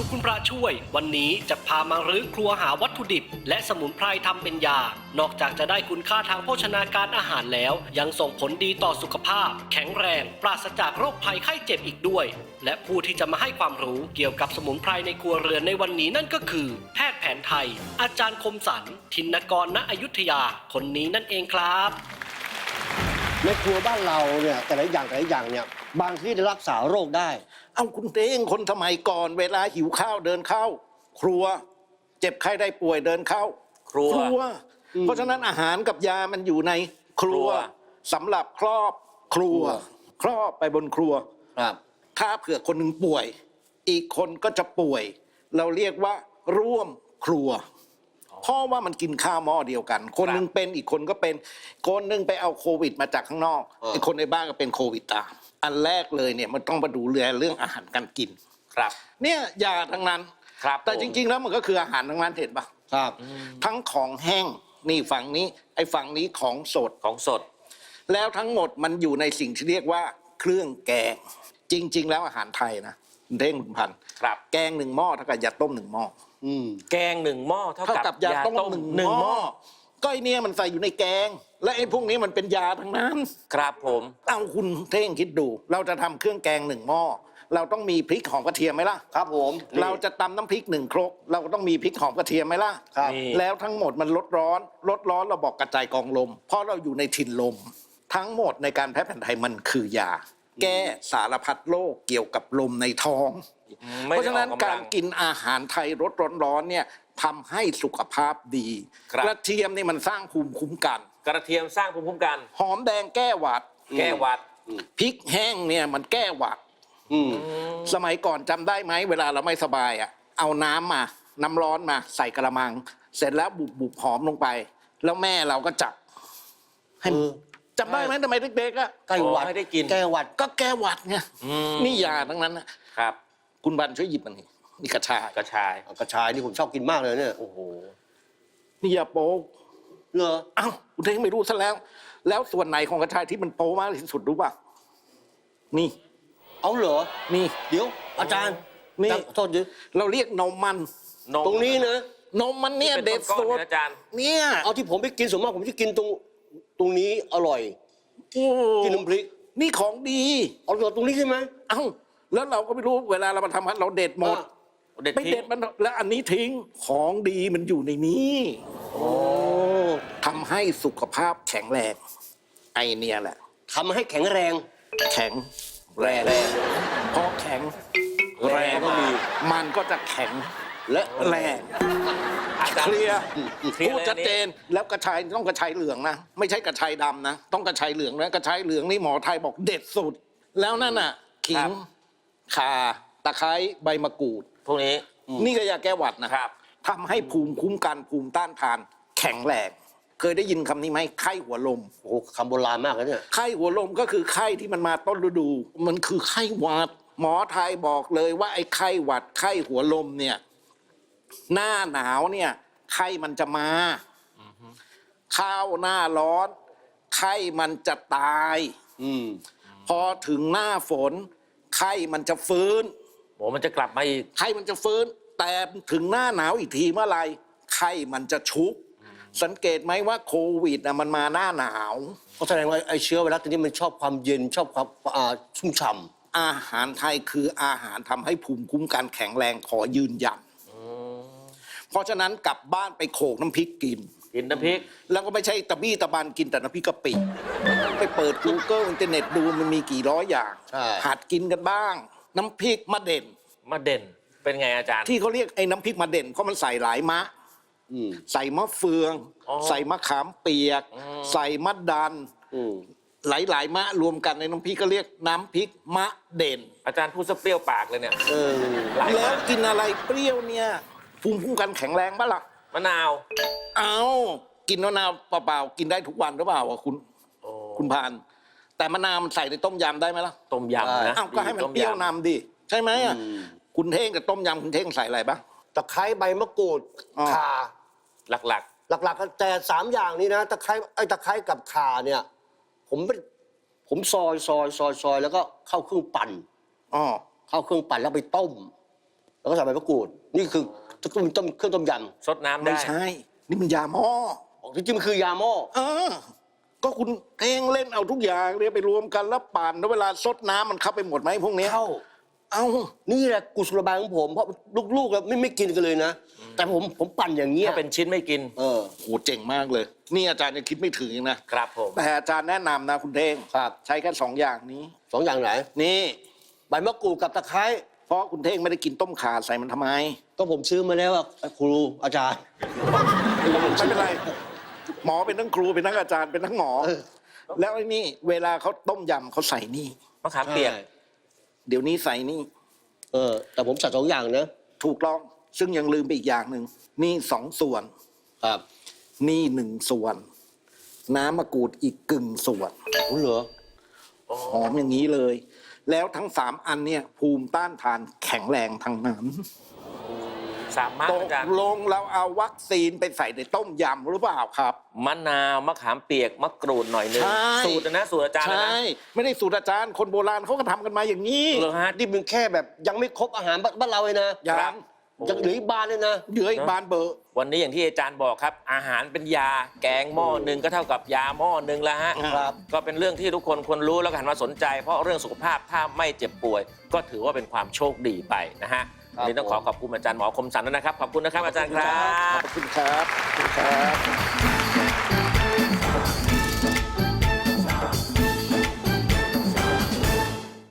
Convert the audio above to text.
สู่คุณพระช่วย วันนี้จะพามารื้อครัวหาวัตถุดิบ และสมุนไพรทำเป็นยา นอกจากจะได้คุณค่าทางโภชนาการอาหารแล้ว ยังส่งผลดีต่อสุขภาพ แข็งแรง ปราศจากโรคภัยไข้เจ็บอีกด้วย และผู้ที่จะมาให้ความรู้เกี่ยวกับสมุนไพรในครัวเรือนในวันนี้นั่นก็คือ แพทย์แผนไทย อาจารย์คมสันทินกรณอยุธยา คนนี้นั่นเองครับ ในครัวบ้านเราเนี่ยแต่ละอย่างแต่ละอย่างเนี่ยบางที่รักษาโรคได้ เอาคุณเต้งคนสมัยก่อนเวลาหิวข้าวเดินเข้า ครัว เจ็บไข้ได้ป่วยเดินเข้า ครัว เพราะฉะนั้นอาหารกับยามันอยู่ในครัวครัวสำหรับครอบครัว ครอบไปบนครัว ครับ ถ้าเผื่อคนหนึ่งป่วย อีกคนก็จะป่วย เราเรียกว่าร่วมครัว เพราะว่ามันกินข้าวหม้อเดียวกัน คนหนึงเป็นอีกคนก็เป็นคนหนึงไปเอาโควิด มาจากข้างนอกเออไอ้คนในบ้านก็เป็นโควิดตามอันแรกเลยเนี่ยมันต้องมาดูแลเรื่องอาหารการกินครับ เนี่ยยาทั้งนั้นครับแต่ผมจริง ๆ แล้วมันก็คืออาหารทั้งนั้นเห็นปะครับ ทั้งของแห้งนี่ฝั่งนี้ ไอ้ฝั่งนี้ของสดของสด แล้วทั้งหมดมันอยู่ในสิ่งที่เรียกว่าเครื่องแกง จริง ๆ แล้วอาหารไทยนะคุณ เท่งคุณพันธุ์ครับ แกงหนึ่งหม้อเท่ากับยาต้มหนึ่งหม้ออืมแกงหนึ่งหม้อเท่าเท่ากับกับยาต้มหนึ่งหนึ่งหหม้ม้ออก็ไอเนี่ยมันใส่อยู่ในแกง และไอ้พวกนี้มันเป็นยาทั้งนั้น ครับผม เอาคุณเท่งคิดดู เราจะทำเครื่องแกงหนึ่งหม้อเราต้องมีพริกหอมกระเทียมไหมล่ะ ครับผมนี่เราจะตำน้ำพริกหนึ่งครก เราก็ต้องมีพริกหอมกระเทียมไหมล่ะครับ นี่ แล้วทั้งหมดมันลดร้อนลดร้อนเราบอกกระจายกองลม เพราะเราอยู่ในถิ่นลม ทั้งหมดในการแพทย์แผนไทยมันคือยา แก้สารพัดโรคเกี่ยวกับลมในท้องไม่เพได้ราะฉะนั้นออกำกาลัรงกินอาหารไทยรสร้อนๆเนี่ยทำให้สุขภาพดีครับกระเทียมนี่มันสร้างภูมิคุ้มกัน กระเทียมสร้างภูมิคุ้มกัน หอมแดงแก้หวัด แก้หวัดพริกแห้งเนี่ยมันแก้หวัดอืมสมัยก่อนจำได้ไหมเวลาเราไม่สบายอะเอาน้ำมาน้ำร้อนมา ใส่กระมัง เสร็จแล้วบุบบุบหอมลงไป แล้วแม่เราก็จับให้เออ จำได้ไหมทำไมเด็กๆอะไก้หวัดให้ได้กิน แก้หวัดก็แก้หวัดไงอืมนี่ยาทั้งนั้นนะครับคุณบันช่วยหยิบมันนี่นี่กระชายกระชายเอากระชายนี่ผมชอบกินมากเลยเนี่ยโอ้โหนี่ยาโป๊กเหรอเอ้าคุณเท่งไม่รู้ซะแล้ว แล้วส่วนไหนของกระชายที่มันโป๊มากที่สุดรู้ป่ะนี่เอาเหรอนี่ เดี๋ยว อาจารย์นี่โทษดิเราเรียกนมมันนมตรงนี้นะ นมมันเนี่ยเป็นเด็ดก้อนสุๆดนะอาจารย์ เนี่ย เอาที่ผมไปกินส่วนมากผมจะกินตรง ตรงนี้อร่อยโอ้กินน้ำพริก นี่ของดีเอาเหรอตรงนี้ใช่ไหมเอ้าแล้วเราก็ไม่รู้เวลาเรามาทำกันเราเด็ดหมดอะเด็ดไม่ทิ้เด็งดมันแล้วอันนี้ทิ้งของดีมันอยู่ในนี้โอ้ทำให้สุขภาพแข็งแรงไอเนี่ยแหละ ทำให้แข็งแรง แข็งแรงแรงพอแข็งแรงก็มี มันก็จะแข็งและแรงอาจาร เคย์ลียร์เคลียร์พูดเลยชัดเจนแล้วกระชายต้องกระชายเหลืองนะ ไม่ใช่กระชายดำนะ ต้องกระชายเหลืองนะกระชายเหลืองนี่หมอไทยบอกเด็ดสุด แล้วนั่นน่ะขิงข่าตะไคร้ใบมะกรูด พวกนี้ นี่ก็ยาแก้หวัดนะครับทำให้ภูมิคุ้มกันภูมิต้านทาน แข็งแรง เคยได้ยินคำนี้ไหมไข้หัวลม โอ้โหคำโบราณมากเลยเนี่ย ไข้หัวลมก็คือไข้ที่มันมาต้นฤดู มันคือไข้หวัด หมอไทยบอกเลยว่าไอ้ไข้หวัดไข้หัวลมเนี่ย หน้าหนาวเนี่ยไข้มันจะมาข้าวหน้าร้อนไข้มันจะตาย อืมพอถึงหน้าฝนไข้มันจะฟื้นโอ้มันจะกลับมาอีก ไข้มันจะฟื้น แต่ถึงหน้าหนาวอีกทีเมื่อไหรไข้มันจะชุก สังเกตไหมว่าโควิดนะมันมาหน้าหนาว ก็แสดงว่าไอ้เชื้อไวรัสตัวนี้มันชอบความเย็นชอบความอ่าชุ่มฉ่อาหารไทยคืออาหารทำให้ภูมิคุ้มกันแข็งแรงขอยืนยัน เพราะฉะนั้นกลับบ้านไปโขกน้ำพริกกิน กินน้ำพริก แล้วก็ไม่ใช่ตะบี้ตะบันกินแต่น้ำพริกกะปิไปเปิด Google อินเทอร์เน็ตดูมันมีกี่ร้อยอย่างำใช่ หัดกินกันบ้าง น้ำพริกมะเด่น มาเด่นเป็นไงอาจารย์ ที่เขาเรียกไอ้น้ำพริกมะเด่นเพราะมันใส่หลายมะ อืมใส่มะเฟือง อ๋อ ใส่มะขามเปียกอืมใส่มะดัน อืมหลายๆมะรวมกันในน้ำพริกก็เรียกน้ำพริกมะเด่นอาจารย์พูดซะเปรี้ยวปากเลยเนี่ย เออ หลายแล้วมากกินอะไรเปรี้ยวเนี่ย ภูมิคุ้มกันแข็งแรงปะล่ะ มะนาวเอากินมะนาวเปล่าๆกินได้ทุกวันหรือเปล่าอะคุณโอ้คุณพาน แต่มะนาวมันใส่ในต้มยำได้ไหมล่ะต้มยำนะอ้าวก็ให้มันต้เปรี้ยวยำนำดิใช่ไหมอะอืมคุณเท่งกับต้มยำคุณเท่งใส่อะไรปะตะไคร้ใบมะกรูดอ๋อ ข่าหลักหลักๆก็แต่สามอย่างนี้นะตะไคร้ไอ้ตะไคร้กับข่าเนี่ย ผมเป็นผมซอยซอยซอยซอยแล้วก็เข้าเครื่องปั่น อ๋อเข้าเครื่องปั่นแล้วไปต้ม แล้วก็ใส่ใบมะกรูด นี่คือ ต้มต้มเครื่องต้มยซดน้ำไม่ได้ใช่ นี่มันยาหม้อำจริงๆมันคือยาหม้อเออ ก็คุณเองเล่นเอาทุกอย่างเนี่ยไปรวมกันแล้วปั่นแล้วเวลาซดน้ำมันเข้าไปหมดไหมพวกเนี้ยเข้า เอ้านี่แหละกุศโลบายของผมเพราะลูกๆอะไม่ไม่กินกันเลยนะ แต่ผมผมปั่นอย่างเงี้ยถ้าเป็นชิ้นไม่กินเออโหเจ๋งมากเลย นี่อาจารย์ยังคิดไม่ถึงเองนะ ครับผม แต่อาจารย์แนะนำนะคุณเท่งครับ ใช้แค่สองอย่างนี้ สองอย่างไหน นี่ ใบมะกรูดกับตะไคร้ เพราะคุณเท่งไม่ได้กินต้มข่าใส่มันทำไม ก็ผมซื้อมาแล้วอะครูอาจารย์ ไม่เป็นไร หมอเป็นทั้งครูเป็นทั้งอาจารย์เป็นทั้งหมอ เออ แล้วไอ้นี่เวลาเขาต้มยำเขาใส่นี่ มะขามเปียก ใช่เดี๋ยวนี้ใส่นี่ เออ แต่ผมใส่สองอย่างนะ ถูกต้องซึ่งยังลืมไปอีกอย่างหนึ่งนี่สองส่วน ครับนี่หนึ่งส่วน น้ำมะกรูดอีกกึ่งส่วน คุณเหรอหอมอย่างนี้เลย แล้วทั้งสามอันเนี่ยภูมิต้านทานแข็งแรงทั้งนั้นสามมากตกอาจารย์ลงเราเอาวัคซีนไปใส่ในต้มยำหรือเปล่าครับ มะนาวมะขามเปียกมะกรูดหน่อยหนึงใช่ สูตรนะสูตรอาจารย์เลยใช่นะไม่ได้สูตรอาจารย์คนโบราณเขาก็ทำกันมาอย่างนี้ เหรอฮะ นี่มันแค่แบบยังไม่ครบอาหารบ้านเราเลยนะยัครังบ ยังเหลืออีกบานเลยนะเหลืออีกบานเบอร์ วันนี้อย่างที่อาจารย์บอกครับ อาหารเป็นยาแกงหม้อหนึ่งก็เท่ากับยาหม้อหนึ่งแล้วฮะครับ ก็เป็นเรื่องที่ทุกคนควรรู้แล้วก็หันมาสนใจ เพราะเรื่องสุขภาพถ้าไม่เจ็บป่วย ก็ถือว่าเป็นความโชคดีไปนะฮะครับวันนี้ต้องขอขอบคุณอาจารย์หมอคมสันด้วยนะครับขอบคุณนะครับอาจารย์ครับ ขอบคุณครับขอบคุณครับ